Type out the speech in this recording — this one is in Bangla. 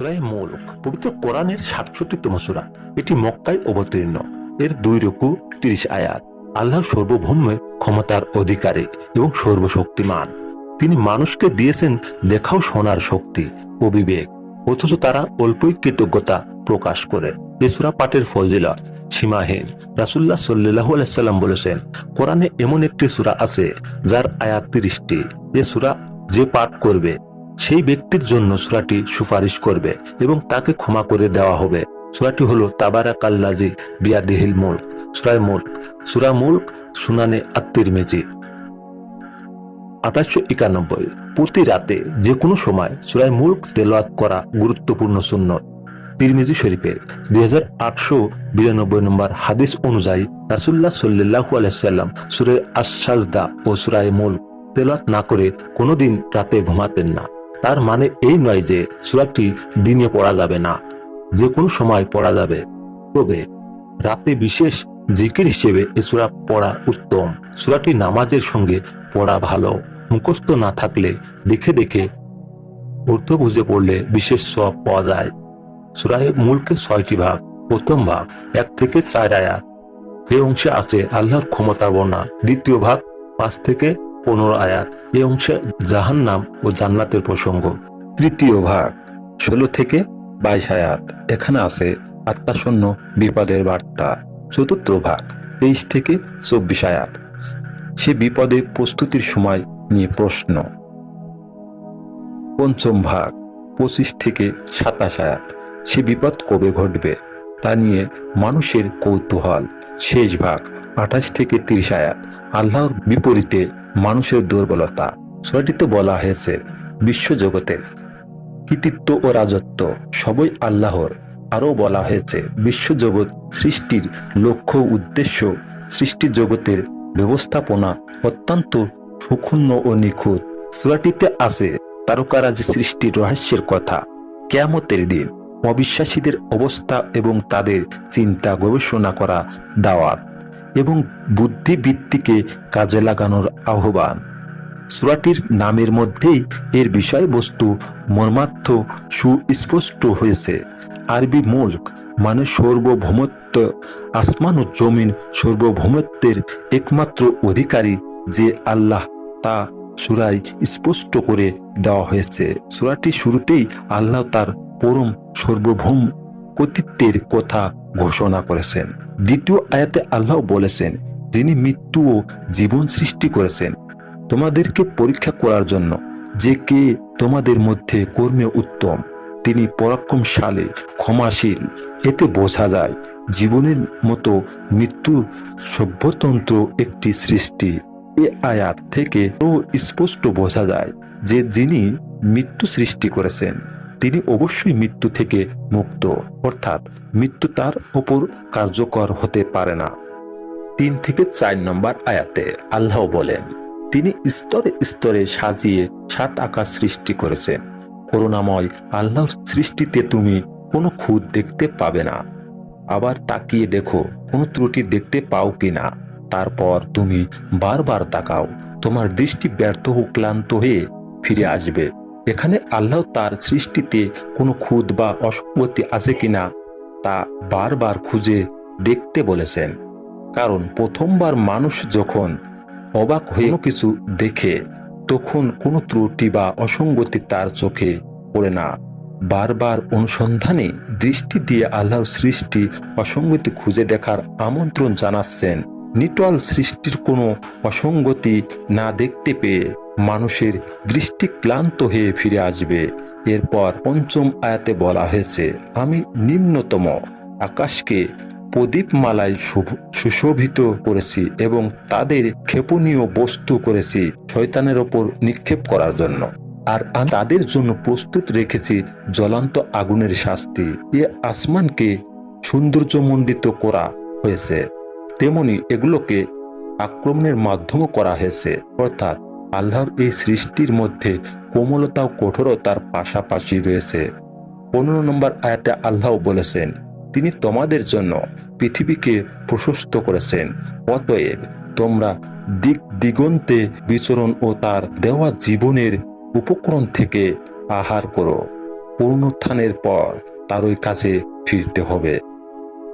সুরায় মুলক, পবিত্র কোরআনের এটি মক্কায় অবতীর্ণ। এর দুই রকু, তিরিশ আয়াত। আল্লাহ সর্বভৌমের ক্ষমতার অধিকারী এবং সর্বশক্তিমান। তিনি মানুষকে দিয়েছেন দেখাও শোনার শক্তি ও বিবেক। অথচ তারা অল্পই কৃতজ্ঞতা প্রকাশ করে। এ সুরা পাঠের ফজিলত সীমাহীন। রাসুল্লাহ সাল্লাহ আলাইসাল্লাম বলেছেন, কোরআনে এমন একটি সুরা আছে, যার আয়াত তিরিশটি। এ সুরা যে পাঠ করবে সেই ব্যক্তির জন্য সুরাটি সুপারিশ করবে এবং তাকে ক্ষমা করে দেওয়া হবে। সুরাটি হলো তাবারা কাল্লাজি বিয়াদিহিল মুল্ক সুরায় মুল্ক। সুরা মুল্ক সুনানে আত্মির মেজি আঠাশশো একানব্বই, প্রতি রাতে যে কোনো সময় সুরায় মুল্ক তেলাওয়াত করা গুরুত্বপূর্ণ শূন্য তিরমিজি শরীফের দুই হাজার আটশো বিরানব্বই নম্বর হাদিস অনুযায়ী রাসুল্লাহ সাল্লাহু আলাইসাল্লাম সুরের আশ্বাসদা ও সুরায় মুল্ক তেলাওয়াত না করে কোনোদিন রাতে ঘুমাতেন না। তার মানে এই নয় যে সুরাটি দিনে পড়া যাবে না, যে কোনো সময় পড়া যাবে। তবে রাতে বিশেষ জিকির হিসেবে এ সুরা পড়া উত্তম। সুরাটি নামাজের সঙ্গে পড়া ভালো। মুখস্থ না থাকলে দেখে দেখে অর্থ বুঝে পড়লে বিশেষ সব পাওয়া যায়। সুরায় মূলকে ছয়টি ভাগ, প্রথম ভাগ এক থেকে চার আয়াত। এই অংশে আছে আল্লাহর ক্ষমতা বর্ণা দ্বিতীয় ভাগ পাঁচ থেকে পনেরো আয়াত। এই অংশে জাহান্নাম ও জান্নাতের প্রসঙ্গ। তৃতীয় ভাগ, ষোলো থেকে বাইশ আয়াত। এখানে আছে আত্মাশূন্য বিপদের বার্তা। চতুর্থ ভাগ, তেইশ থেকে চব্বিশ আয়াত। সে বিপদে প্রস্তুতির সময় নিয়ে প্রশ্ন। পঞ্চম ভাগ, পঁচিশ থেকে সাতাশ আয়াত। সে বিপদ কবে ঘটবে? তা নিয়ে মানুষের কৌতূহল। শেষ ভাগ, আঠাশ থেকে তিরিশ আয়াত। আল্লাহর বিপরীতে মানুষের দুর্বলতা। ছয়টিতে বলা হয়েছে বিশ্বজগতের কৃতিত্ব ও রাজত্ব সবই আল্লাহর। আরও বলা হয়েছে, বিশ্বজগৎ সৃষ্টির লক্ষ্য উদ্দেশ্য সৃষ্টি জগতের ব্যবস্থাপনা অত্যন্ত সুক্ষুণ্ণ ও নিখুঁত। সুরাটিতে আছে, তারকারাজি সৃষ্টির রহস্যের কথা। কেয়ামতের দিন অবিশ্বাসীদের অবস্থা এবং তাদের চিন্তা গবেষণা করা দাওয়াত। এবং বুদ্ধিবৃত্তিকে কাজে লাগানোর আহ্বান। সুরাটির নামের মধ্যেই এর বিষয়বস্তু মর্মার্থ সুস্পষ্ট হয়েছে। আরবি মুল্ক মানে সর্বভৌমত্ব, আসমান ও জমিন সর্বভৌমত্বের একমাত্র অধিকারী যে আল্লাহ তা সুরাই স্পষ্ট করে দেওয়া হয়েছে। সুরাটি শুরুতেই আল্লাহ তার পরম সার্বভৌম কর্তৃত্বের কথা ঘোষণা করেছেন। দ্বিতীয় আয়াতে আল্লাহ বলেছেন, যিনি মৃত্যু ও জীবন সৃষ্টি করেছেন, তোমাদেরকে পরীক্ষা করার জন্য যে কে তোমাদের মধ্যে কর্মে উত্তম, তিনি পরাক্রমশালী, ক্ষমাশীল। এতে বোঝা যায়, জীবনের মতো মৃত্যু সভ্যতন্ত্র একটি সৃষ্টি। এ আয়াত থেকে স্পষ্ট বোঝা যায় যে যিনি মৃত্যু সৃষ্টি করেছেন। তিনি অবশ্যই মৃত্যু থেকে মুক্ত। অর্থাৎ মৃত্যু তার উপর কার্যকর হতে পারে না। তিন থেকে চার নম্বর আয়াতে আল্লাহ বলেন, তিনি স্তরে স্তরে সাজিয়ে সাত আকাশ সৃষ্টি করেছেন। করুণাময় আল্লাহর সৃষ্টিতে তুমি কোনো খুঁত দেখতে পাবে না। আবার তাকিয়ে দেখো, কোনো ত্রুটি দেখতে পাও কিনা তারপর তুমি বারবার তাকাও, তোমার দৃষ্টি ব্যর্থ ও ক্লান্ত হয়ে ফিরে আসবে। এখানে আল্লাহ তার সৃষ্টিতে কোনো খুদ বা অসঙ্গতি আছে কিনা তা বারবার খুঁজে দেখতে বলেছেন। কারণ প্রথমবার মানুষ যখন অবাক হয়ে কিছু দেখে, তখন কোনো ত্রুটি বা অসঙ্গতি তার চোখে পড়ে না। বারবার অনুসন্ধানে দৃষ্টি দিয়ে আল্লাহর সৃষ্টি অসঙ্গতি খুঁজে দেখার আমন্ত্রণ জানাচ্ছেন নিটল সৃষ্টির কোনো অসঙ্গতি না দেখতে পেয়ে মানুষের দৃষ্টি ক্লান্ত হয়ে ফিরে আসবে। এরপর পঞ্চম আয়াতে বলা হয়েছে, আমি নিম্নতম আকাশকে প্রদীপমালায় শুভ- সুশোভিত করেছি এবং তাদের ক্ষেপণীয় বস্তু করেছি শয়তানের ওপর নিক্ষেপ করার জন্য। আর তাদের জন্য প্রস্তুত রেখেছি জ্বলন্ত আগুনের শাস্তি। এ আসমানকে সৌন্দর্যমণ্ডিত করা হয়েছে। তেমনি এগুলোকে আক্রমণের মাধ্যমও করা হয়েছে। অর্থাৎ আল্লাহর এই সৃষ্টির মধ্যে কোমলতা ও কঠোরতার পাশাপাশি রয়েছে। পনেরো নম্বর আয়াতে আল্লাহ বলেছেন, তিনি তোমাদের জন্য পৃথিবীকে প্রশস্ত করেছেন। অতএব তোমরা দিক দিগন্তে বিচরণ ও তার দেওয়া জীবনের উপকরণ থেকে আহার করো। পুনরুত্থানের পর তার ওই কাজে ফিরতে হবে।